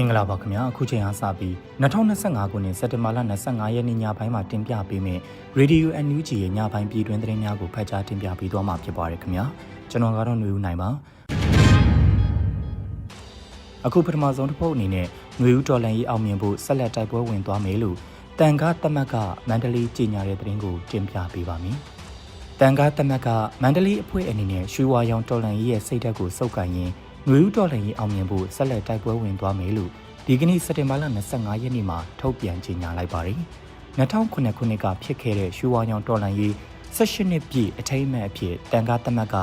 င်္ဂလာပါခင်ဗျာအခုချိန်အားစပြီး2025ခုနှစ်စက်တင်ဘာလ25ရက်နေ့ညပိုင်းမှာတင်ပြပေးမယ့် Radio NUG ရဲ့ညပိုင်းပြည်တွင်းသတင်းများကိုဖတ်ကြားတင်ပြပေးသွားမှာဖြစ်ပါတယ်ခင်ဗျာကျွန်တော်ကတော့ຫນွေဦးနိုင်ပါအခုပထမဆုံးတစ်ပုတ်အနေနဲ့ຫນွေဦးတော်လန်ရေးအောင်မြင်ဖို့ဆက်လက်တိုက်ပွဲဝင်သွားမယ်လို့တန်ကားတမက်ကမန္တလေးကြီးညာတဲ့သတင်းကိုတင်ပြပေးပါမယ်တန်ကားတမက်ကမန္တလေးအဖွဲ့အနေနဲ့ရွှေဝါရောင်တော်လန်ရေးရဲ့စိတ်ဓာတ်ကိုစုပ်ကိုင်ရင်း ငွေဦးတော်လှန်ရေးအောင်မြင်ဖို့ဆက်လက်တိုက်ပွဲဝင်သွားမယ်လို့ဒီကနေ့စက်တင်ဘာလ25ရက်နေ့မှာထုတ်ပြန်ကြေညာလိုက်ပါတယ်။2009ခုနှစ်ကဖြစ်ခဲ့တဲ့ရွှေဝါရောင်တော်လှန်ရေး16နှစ်ပြည့်အထိမ်းအမှတ်အဖြစ်တန်ကားသမက်က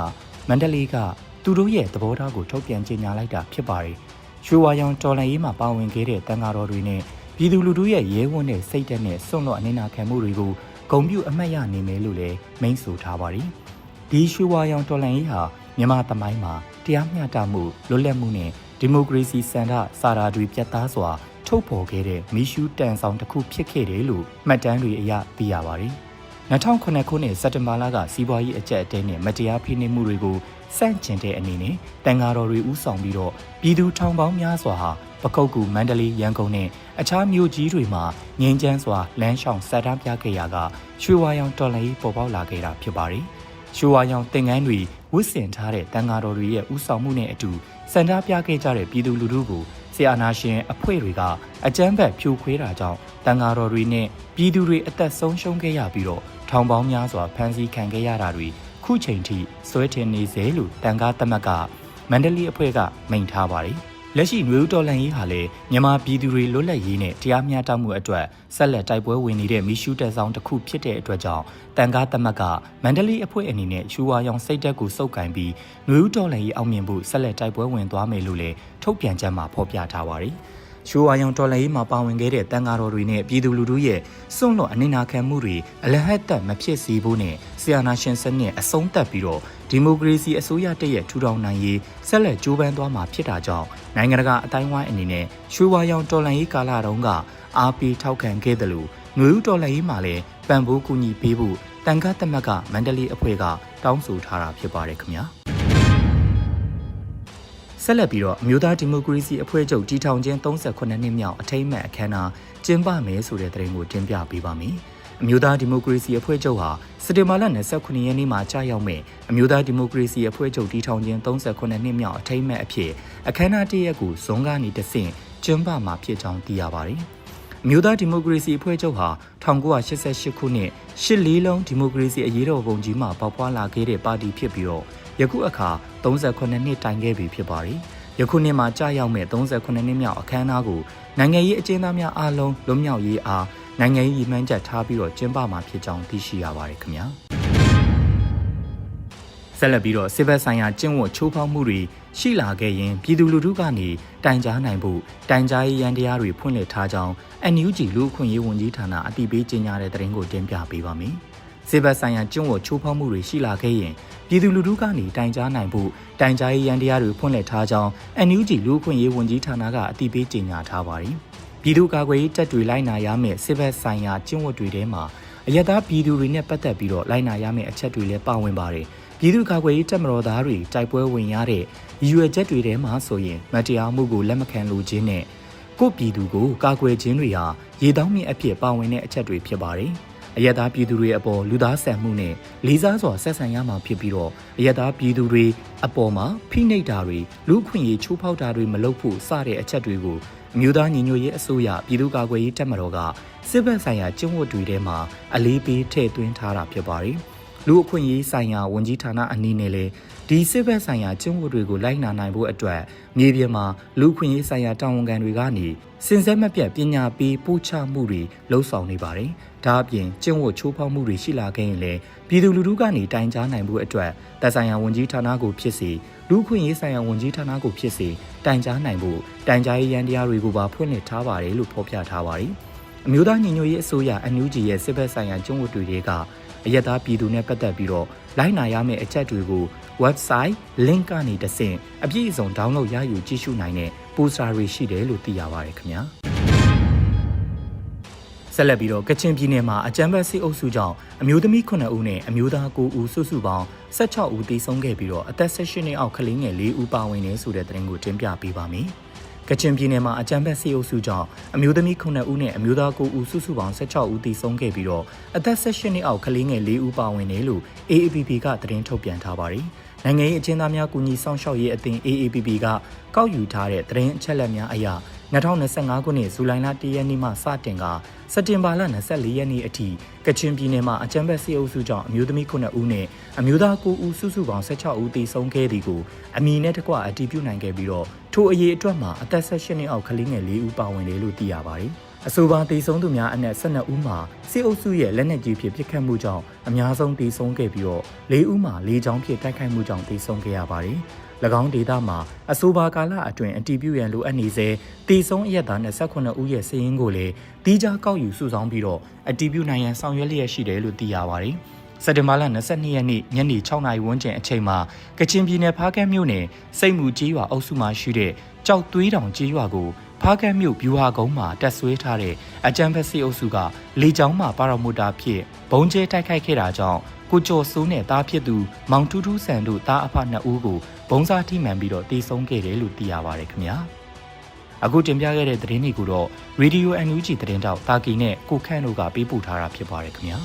မန္တလေးကသူတို့ရဲ့သဘောထားကိုထုတ်ပြန်ကြေညာလိုက်တာဖြစ်ပါတယ်။ရွှေဝါရောင်တော်လှန်ရေးမှာပါဝင်ခဲ့တဲ့တန်ကားတော်တွေနဲ့ပြည်သူလူထုရဲ့ရဲဝံ့တဲ့စိတ်ဓာတ်နဲ့စွန့်လွတ်အနေနာခံမှုတွေကိုဂုံပြုအမှတ်ရနိုင်မယ်လို့လည်းမိန့်ဆိုထားပါတယ်။ဒီရွှေဝါရောင်တော်လှန်ရေးဟာ မြန်မာသမိုင်းမှာတရားမျှတမှုလွတ်လပ်မှုနဲ့ဒီမိုကရေစီစံတာစာရာတွေပြတ်သားစွာ ထုတ်ဖော်ခဲ့တဲ့မီရှူးတန်ဆောင်တစ်ခုဖြစ်ခဲ့တယ်လို့မှတ်တမ်းတွေအရသိရပါတယ်။2009ခုနှစ်စက်တင်ဘာလကစီးပွားရေးအကြက်အတဲနဲ့မတရားဖိနှိပ်မှုတွေကိုစန့်ကျင်တဲ့အနေနဲ့တန်ဃာတော်တွေဥဆောင်ပြီးတော့ပြည်သူထောင်ပေါင်းများစွာဟာပကုတ်ကူမန္တလေးရန်ကုန်နဲ့အခြားမြို့ကြီးတွေမှာငင်းချမ်းစွာလမ်းလျှောက်ဆက်တမ်းပြခဲ့ရကရွှေဝါရောင်တော်လှန်ရေးပေါ်ပေါက်လာခဲ့တာဖြစ်ပါတယ်။ရွှေဝါရောင်တင်ငန်းတွေ ဝစ်စင်ထားတဲ့တန်ဃာတော်တွေရဲ့ဥဆောင်မှုနဲ့အတူစံတားပြခဲ့ကြတဲ့ပြည်သူလူထုကိုဆီယနာရှင်အဖွဲ့တွေကအကြမ်းဖက်ဖြိုခွဲတာကြောင့်တန်ဃာတော်တွေနဲ့ပြည်သူတွေအသက်ဆုံးရှုံးခဲ့ရပြီးတော့ထောင်ပေါင်းများစွာဖမ်းဆီးခံခဲ့ရတာတွေခုချိန်ထိဆွဲထင်နေစေလို့တန်ကားသမက်ကမန္တလေးအဖွဲ့ကမိန့်ထားပါတယ် လက်ရှိနွေဦးတော်လန်ရေးဟာလည်းမြန်မာပြည်သူတွေလွတ်လပ်ရေးနဲ့တရားမျှတမှုအတွက်ဆက်လက်တိုက်ပွဲဝင်နေတဲ့မီရှူတက်ဆောင်တစ်ခုဖြစ်တဲ့အတွက်ကြောင့်တန်ကားသမက်ကမန္တလေးအဖွဲ့အနေနဲ့ရှူဝါရောင်စိတ်တက်ကိုစုပ်ကင်ပြီးနွေဦးတော်လန်ရေးအောင်မြင်ဖို့ဆက်လက်တိုက်ပွဲဝင်သွားမယ်လို့လည်းထုတ်ပြန်ချက်မှာဖော်ပြထားပါတယ်။ ရှိုးဝါရောင်တော်လှန်ရေးမှာပါဝင်ခဲ့တဲ့တန်ဃာတော်တွေနဲ့ပြည်သူလူထုရဲ့စွန့်လွတ်အနိနာခံမှုတွေအလဟတ်တက်မဖြစ်စေဖို့နဲ့ဆီယနာရှင်စနစ်အဆုံးသတ်ပြီးတော့ဒီမိုကရေစီအစိုးရတည့်ရဲ့ထူထောင်နိုင်ရေးဆက်လက်ကြိုးပမ်းသွားမှာဖြစ်တာကြောင့်နိုင်ငံတကာအတိုင်းဝိုင်းအနေနဲ့ရွှေဝါရောင်တော်လှန်ရေးကာလတုန်းကအားပေးထောက်ခံခဲ့တယ်လို့ငွေဦးတော်လှန်ရေးမှာလည်းပံ့ပိုးကူညီပေးဖို့တန်ခတ်သမက်ကမန္တလေးအဖွဲ့ကတောင်းဆိုထားတာဖြစ်ပါတယ်ခင်ဗျာ ဆက်လက်ပြီးတော့အမျိုးသားဒီမိုကရေစီအဖွဲ့ချုပ်တည်ထောင်ခြင်း38နှစ်မြောက်အထိမ်းအမှတ်အခမ်းအနားကျင်းပမယ်ဆိုတဲ့သတင်းကိုတင်ပြပေးပါမယ်။အမျိုးသားဒီမိုကရေစီအဖွဲ့ချုပ်ဟာစက်တင်ဘာလ29ရက်နေ့မှာကြာရောက်မဲ့အမျိုးသားဒီမိုကရေစီအဖွဲ့ချုပ်တည်ထောင်ခြင်း38နှစ်မြောက်အထိမ်းအမှတ်အဖြစ်အခမ်းအနားတရက်ကိုဇွန်ကနေတဆင့်ကျင်းပမှာဖြစ်ကြောင်းသိရပါတယ်။အ မျိုးသားဒီမိုကရေစီအဖွဲ့ချုပ်ဟာ1988ခုနှစ်ရှစ်လေးလုံးဒီမိုကရေစီအရေးတော်ပုံကြီးမှာပေါက်ဖွာလာခဲ့တဲ့ပါတီဖြစ်ပြီးတော့ယခုအခါ38နှစ်တိုင်ခဲ့ပြီဖြစ်ပါတယ်။ယခုနှစ်မှာကြာရောက်မဲ့38နှစ်မြောက်အခမ်းအနားကိုနိုင်ငံရေးအကျဉ်းသားများအားလုံးလွတ်မြောက်ရေးအားနိုင်ငံရေးရည်မှန်းချက်ထားပြီးတော့ကျင်းပမှာဖြစ်ကြောင်းသိရှိရပါတယ်ခင်ဗျာ ဆက်လက်ပြီးတော့စစ်ဘက်ဆိုင်ရာကျင့်ဝတ်ချိုးဖောက်မှုတွေရှိလာခဲ့ရင်ပြည်သူလူထုကနေတိုင်ကြားနိုင်ဖို့တိုင်ကြားရေးရန်တရားတွေဖွင့်လှစ်ထားကြောင်း NUG လူ့အခွင့်အရေးဝန်ကြီးဌာနအတည်ပြုကြေညာတဲ့သတင်းကိုတင်ပြပေးပါမယ်။စစ်ဘက်ဆိုင်ရာကျင့်ဝတ်ချိုးဖောက်မှုတွေရှိလာခဲ့ရင်ပြည်သူလူထုကနေတိုင်ကြားနိုင်ဖို့တိုင်ကြားရေးရန်တရားတွေဖွင့်လှစ်ထားကြောင်း NUG လူ့အခွင့်အရေးဝန်ကြီးဌာနကအတည်ပြုကြေညာထားပါတယ်။ပြည်သူ့ကာကွယ်ရေးတပ်တွေလိုက်နာရမယ့်စစ်ဘက်ဆိုင်ရာကျင့်ဝတ်တွေထဲမှာ အယက်သားပြည်သူတွေနဲ့ပတ်သက်ပြီးတော့လိုက်နာရမယ့်အချက်တွေလည်းပါဝင်ပါတယ်။ပြည်သူ့ကာကွယ်ရေးတပ်မတော်သားတွေတိုက်ပွဲဝင်ရတဲ့ရည်ရွယ်ချက်တွေထဲမှာဆိုရင်မတရားမှုကိုလက်မခံလိုခြင်းနဲ့ကိုပြည်သူကိုကာကွယ်ခြင်းတွေဟာရေတောင်းမြင့်အဖြစ်ပါဝင်တဲ့အချက်တွေဖြစ်ပါတယ်။အယက်သားပြည်သူတွေအပေါ်လူသားဆန်မှုနဲ့လေးစားစွာဆက်ဆံရမှာဖြစ်ပြီးတော့အယက်သားပြည်သူတွေအပေါ်မှာဖိနှိပ်တာတွေလူခွင့်ရေးချိုးဖောက်တာတွေမလုပ်ဖို့စတဲ့အချက်တွေကို အမျိုးသားညီညွတ်ရေးအစိုးရပြည်သူ့ကာကွယ်ရေးတပ်မတော်ကစစ်ဘက်ဆိုင်ရာကျင့်ဝတ်တွေထဲမှာအလေးပေးထည့်သွင်းထားတာဖြစ်ပါတယ်။လူအခွင့်အရေးဆိုင်ရာဝန်ကြီးဌာနအနေနဲ့လည်း ဒီစစ်ဘက်ဆိုင်ရာကျင့်ဝတ်တွေကိုလိုက်နာနိုင်ဖို့အတွက်မြေပြင်မှာလူခွင့်ရေးဆိုင်ရာတာဝန်ခံတွေကနေစင်ဆက်မပြတ်ပညာပေးပို့ချမှုတွေလှုံ့ဆော်နေပါတယ်။ဒါအပြင်ကျင့်ဝတ်ချိုးဖောက်မှုတွေရှိလာခဲ့ရင်လည်းပြည်သူလူထုကနေတိုင်ကြားနိုင်ဖို့အတွက်တပ်ဆိုင်ရာဝန်ကြီးဌာနကိုဖြစ်စေလူခွင့်ရေးဆိုင်ရာဝန်ကြီးဌာနကိုဖြစ်စေတိုင်ကြားနိုင်ဖို့တိုင်ကြားရေးရန်တရားတွေကိုပါဖွင့်လှစ်ထားပါတယ်လို့ဖော်ပြထားပါတယ်။အမျိုးသားညီညွတ်ရေးအစိုးရ NUG ရဲ့စစ်ဘက်ဆိုင်ရာကျင့်ဝတ်တွေကအယက်သားပြည်သူနဲ့ပတ်သက်ပြီးတော့လိုက်နာရမယ့်အချက်တွေကို website link ကနေတဆင့်အပြည့်အစုံ download ရယူကြည့်ရှုနိုင်တဲ့ poster တွေရှိတယ်လို့သိရပါတယ်ခင်ဗျာဆက်လက်ပြီးတော့ကချင်ပြည်နယ်မှာအကြမ်းဖက်စစ်အုပ်စုကြောင့်အမျိုးသမီး9ဦးနဲ့အမျိုးသား9ဦးစုစုပေါင်း16ဦးသေဆုံးခဲ့ပြီးတော့အသက်18နှစ်အောက်ကလေးငယ်4ဦးပါဝင်နေဆိုတဲ့သတင်းကိုတင်ပြပေးပါမယ်။ ကချင်ပြည်နယ်မှာအကြမ်းဖက်စစ်အုပ်စုကြောင့်အမျိုးသမီး9ဦးနဲ့အမျိုးသား9ဦးစုစုပေါင်း16ဦးသေဆုံးခဲ့ပြီးတော့အသက်18နှစ်အောက်ကလေးငယ်4ဦးပါဝင်တယ်လို့ AAPP ကသတင်းထုတ်ပြန်ထားပါတယ်။နိုင်ငံရေးအကျဉ်းသားများကူညီဆောင်ရှောက်ရေးအသင်း AAPP ကကောက်ယူထားတဲ့သတင်းအချက်အလက်များအရ 2025ခုနှစ်ဇူလိုင်လ1ရက်နေ့မှစတင်ကစက်တင်ဘာလ24ရက်နေ့အထိကချင်ပြည်နယ်မှာအကြမ်းဖက်စစ်အုပ်စုကြောင့်အမျိုးသမီး9ဦးနဲ့အမျိုးသား9ဦးစုစုပေါင်း16ဦးသေဆုံးခဲ့သည်ကိုအမည်နဲ့တကွအတည်ပြုနိုင်ခဲ့ပြီးတော့ထိုအရေးအတွက်မှာအသက်18နှစ်အောက်ကလေးငယ်4ဦးပါဝင်တယ်လို့သိရပါတယ်။အဆိုပါသေဆုံးသူများအနက်12ဦးမှာစစ်အုပ်စုရဲ့လက်နက်ကြီးဖြင့်ပစ်ခတ်မှုကြောင့်အများဆုံးသေဆုံးခဲ့ပြီးတော့၄ဦးမှာလေကြောင်းဖြင့်တိုက်ခိုက်မှုကြောင့်သေဆုံးခဲ့ရပါတယ်။၎ င်းဒေသမှာအဆိုပါကာလအတွင်းအတည်ပြုရန်လိုအပ်နေစေတေဆုံးအရက်သား28ဦးရဲ့စည်ရင်းကိုလည်းတီးခြားကောက်ယူစုဆောင်းပြီးတော့အတည်ပြုနိုင်ရန်ဆောင်ရွက်လျက်ရှိတယ်လို့သိရပါတယ်။စက်တင်ဘာလ22ရက်နေ့ညနေ6နာရီဝန်းကျင်အချိန်မှာကချင်ပြည်နယ်ဖားကန့်မြို့နယ်စိတ်မှုကြီးရွာအုပ်စုမှာရှိတဲ့ကြောက်သွေးတောင်ကြီးရွာကိုဖားကန့်မြို့ဗျူဟာကုန်းမှာတက်ဆွဲထားတဲ့အကြံဖက်စီအုပ်စုကလေကြောင်းမှပါရမီတာဖြင့်ဘုံကျဲတိုက်ခိုက်ခဲ့တာကြောင့် ကိုကျော်စိုးနဲ့တားဖြစ်သူမောင်ထူးထူးဆန်တို့တားအဖနှစ်ဦးကိုဘုံစားထိမှန်ပြီးတော့တေဆုံးခဲ့တယ်လို့သိရပါတယ်ခင်ဗျာအခုတင်ပြခဲ့တဲ့သတင်းတွေကိုတော့ Radio NUG သတင်းတောက်တာကီနဲ့ကိုခန့်တို့ကပေးပို့ထားတာဖြစ်ပါတယ်ခင်ဗျာ